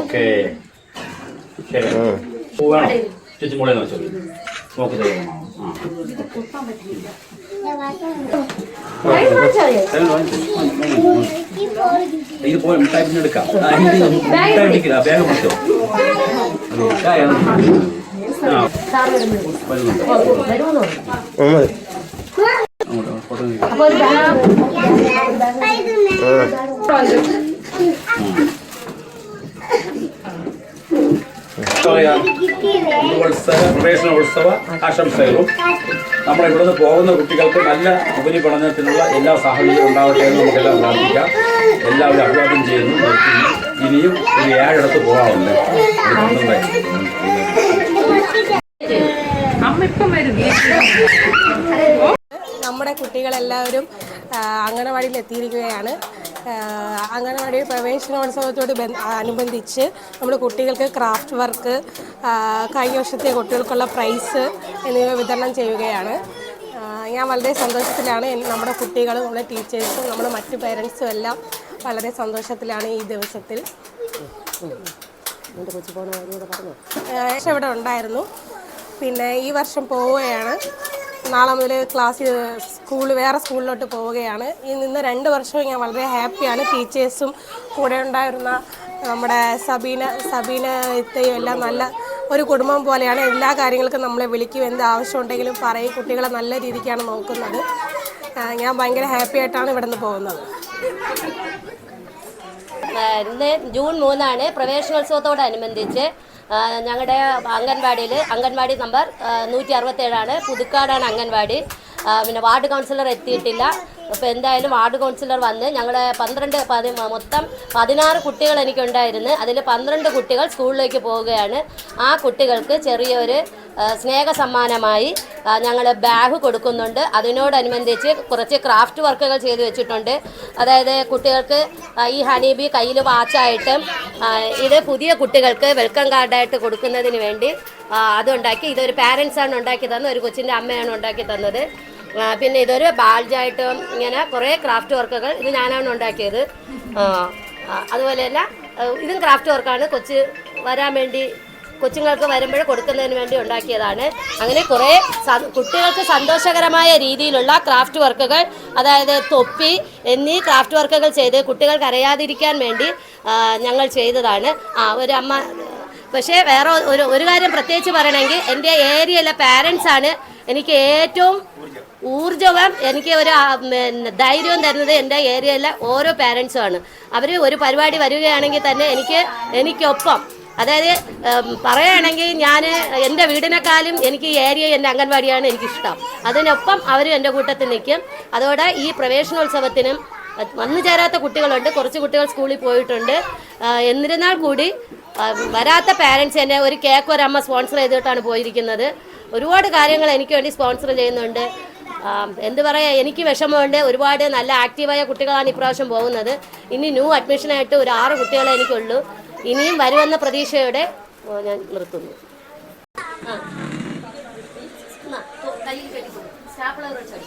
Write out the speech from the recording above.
Okay. ശരി. പൂ വേണോ ചേച്ചി വെച്ചോ നോക്ക് വാങ്ങി. ഇത് പോയി മിഠായി പിന്നെ എടുക്കാം മിഠായി എടുക്കില്ല ബാഗ് മറിച്ചോ. മിഠായി അങ്ങോട്ട് ഫോട്ടോ ഉത്സവ ആശംസകളും. നമ്മൾ ഇവിടുന്ന് പോകുന്ന കുട്ടികൾക്ക് നല്ല ഉപരിപഠനത്തിനുള്ള എല്ലാ സാഹചര്യവും ഉണ്ടാവട്ടെ എന്ന് നമുക്കെല്ലാം പ്രാർത്ഥിക്കാം. എല്ലാവരും അഭിവാദ്യം ചെയ്യുന്നു. ഇനിയും ഒരു ഏഴിടത്ത് പോകാറുണ്ട് നമ്മുടെ കുട്ടികളെല്ലാവരും അങ്കണവാടിയിൽ അംഗനവാടിയിൽ എത്തിയിരിക്കുകയാണ് അംഗനവാടി പ്രവേശനോത്സവത്തോട് ബന്ധ- അനുബന്ധിച്ച് നമ്മൾ കുട്ടികൾക്ക് ക്രാഫ്റ്റ് വർക്ക് കഴിഞ്ഞ വർഷത്തെ കുട്ടികൾക്കുള്ള പ്രൈസ് എന്നിവ വിതരണം ചെയ്യുകയാണ്. ഞാൻ വളരെ സന്തോഷത്തിലാണ് നമ്മുടെ കുട്ടികളും നമ്മുടെ ടീച്ചേഴ്സും നമ്മുടെ മറ്റു പേരൻസും എല്ലാം വളരെ സന്തോഷത്തിലാണ് ഈ ദിവസത്തിൽ. ഇവിടെ ഉണ്ടായിരുന്നു. പിന്നെ ഈ വർഷം പോവുകയാണ്. നാളെ മുതൽ ക്ലാസ് സ്കൂൾ വേറെ സ്കൂളിലോട്ട് പോവുകയാണ്. ഈ നിന്ന് രണ്ട് വർഷവും ഞാൻ വളരെ ഹാപ്പിയാണ് ടീച്ചേഴ്സും കൂടെ ഉണ്ടായിരുന്ന നമ്മുടെ സബീന സബീന ഇത്തയും എല്ലാം നല്ല ഒരു കുടുംബം പോലെയാണ്. എല്ലാ കാര്യങ്ങൾക്കും നമ്മളെ വിളിക്കും. എന്ത് ആവശ്യമുണ്ടെങ്കിലും പറയും. കുട്ടികളെ നല്ല രീതിക്കാണ് നോക്കുന്നത്. ഞാൻ ഭയങ്കര ഹാപ്പി ആയിട്ടാണ് ഇവിടെ നിന്ന് പോകുന്നത് ഇന്ന് ജൂൺ മൂന്നാണ് പ്രവേശനോത്സവത്തോടനുബന്ധിച്ച് ഞങ്ങളുടെ അംഗൻവാടിയിൽ അംഗൻവാടി നമ്പർ നൂറ്റി അറുപത്തേഴാണ് പുതുക്കാടാണ് അംഗൻവാടി. പിന്നെ വാർഡ് കൗൺസിലർ എത്തിയിട്ടില്ല. അപ്പോൾ എന്തായാലും വാർഡ് കൗൺസിലർ വന്ന് ഞങ്ങളുടെ പന്ത്രണ്ട് പതി മൊത്തം പതിനാറ് കുട്ടികൾ എനിക്കുണ്ടായിരുന്നു. അതിൽ പന്ത്രണ്ട് കുട്ടികൾ സ്കൂളിലേക്ക് പോവുകയാണ്. ആ കുട്ടികൾക്ക് ചെറിയൊരു സ്നേഹ സമ്മാനമായി ഞങ്ങൾ ബാഗ് കൊടുക്കുന്നുണ്ട്. അതിനോടനുബന്ധിച്ച് കുറച്ച് ക്രാഫ്റ്റ് വർക്കുകൾ ചെയ്തു വെച്ചിട്ടുണ്ട്. അതായത് കുട്ടികൾക്ക് ഈ ഹണീബി കയ്യിൽ വാച്ചായിട്ടും ഇത് പുതിയ കുട്ടികൾക്ക് വെൽക്കം കാർഡായിട്ട് കൊടുക്കുന്നതിന് വേണ്ടി അതുണ്ടാക്കി ഇതൊരു പാരൻസാണ് ഉണ്ടാക്കി തന്നത് ഒരു കൊച്ചിന്റെ അമ്മയാണ് ഉണ്ടാക്കി തന്നത്. പിന്നെ ഇതൊരു ബാൾജായിട്ടും ഇങ്ങനെ കുറേ ക്രാഫ്റ്റ് വർക്കുകൾ ഇത് ഞാനാണ് ഉണ്ടാക്കിയത്. അതുപോലെ തന്നെ ഇതും ക്രാഫ്റ്റ് വർക്കാണ്. കൊച്ച് വരാൻ വേണ്ടി കൊച്ചുങ്ങൾക്ക് വരുമ്പോൾ കൊടുക്കുന്നതിന് വേണ്ടി ഉണ്ടാക്കിയതാണ്. അങ്ങനെ കുറേ കുട്ടികൾക്ക് സന്തോഷകരമായ രീതിയിലുള്ള ക്രാഫ്റ്റ് വർക്കുകൾ അതായത് തൊപ്പി എന്നീ ക്രാഫ്റ്റ് വർക്കുകൾ ചെയ്ത് കുട്ടികൾക്ക് അറിയാതിരിക്കാൻ വേണ്ടി ഞങ്ങൾ ചെയ്തതാണ്. ആ ഒരു അമ്മ പക്ഷേ വേറെ ഒരു ഒരു കാര്യം പ്രത്യേകിച്ച് പറയണമെങ്കിൽ എന്റെ ഏരിയയിലെ പാരൻസ് ആണ് എനിക്ക് ഏറ്റവും ഊർജവും എനിക്ക് ഒരു ധൈര്യവും തരുന്നത് എന്റെ ഏരിയയിലെ ഓരോ പാരൻസും ആണ്. അവർ ഒരു പരിപാടി വരികയാണെങ്കിൽ തന്നെ എനിക്ക് എനിക്കൊപ്പം അതായത് പറയുകയാണെങ്കിൽ ഞാൻ എന്റെ വീടിനെക്കാളും എനിക്ക് ഈ ഏരിയ എന്റെ അംഗൻവാടിയാണ് എനിക്കിഷ്ടം. അതിനൊപ്പം അവരും എന്റെ കൂട്ടത്തിൽ നിൽക്കും. അതോടെ ഈ പ്രവേശനോത്സവത്തിനും വന്നു ചേരാത്ത കുട്ടികളുണ്ട്. കുറച്ച് കുട്ടികൾ സ്കൂളിൽ പോയിട്ടുണ്ട്. എന്നിരുന്നാൽ കൂടി വരാത്ത പാരൻസ് എന്നെ ഒരു കേക്ക് ഒരമ്മ സ്പോൺസർ ചെയ്തിട്ടാണ് പോയിരിക്കുന്നത്. ഒരുപാട് കാര്യങ്ങൾ എനിക്ക് വേണ്ടി സ്പോൺസർ ചെയ്യുന്നുണ്ട്. എന്ത് പറയാ എനിക്ക് വിഷമമുണ്ട്. ഒരുപാട് നല്ല ആക്റ്റീവായ കുട്ടികളാണ് ഇപ്രാവശ്യം പോകുന്നത്. ഇനി ന്യൂ അഡ്മിഷനായിട്ട് ഒരു ആറ് കുട്ടികളെ എനിക്കുള്ളൂ. ഇനിയും വരുമെന്ന പ്രതീക്ഷയോടെ ഞാൻ നിർത്തുന്നു. സ്റ്റാപ്ലർ വെച്ച്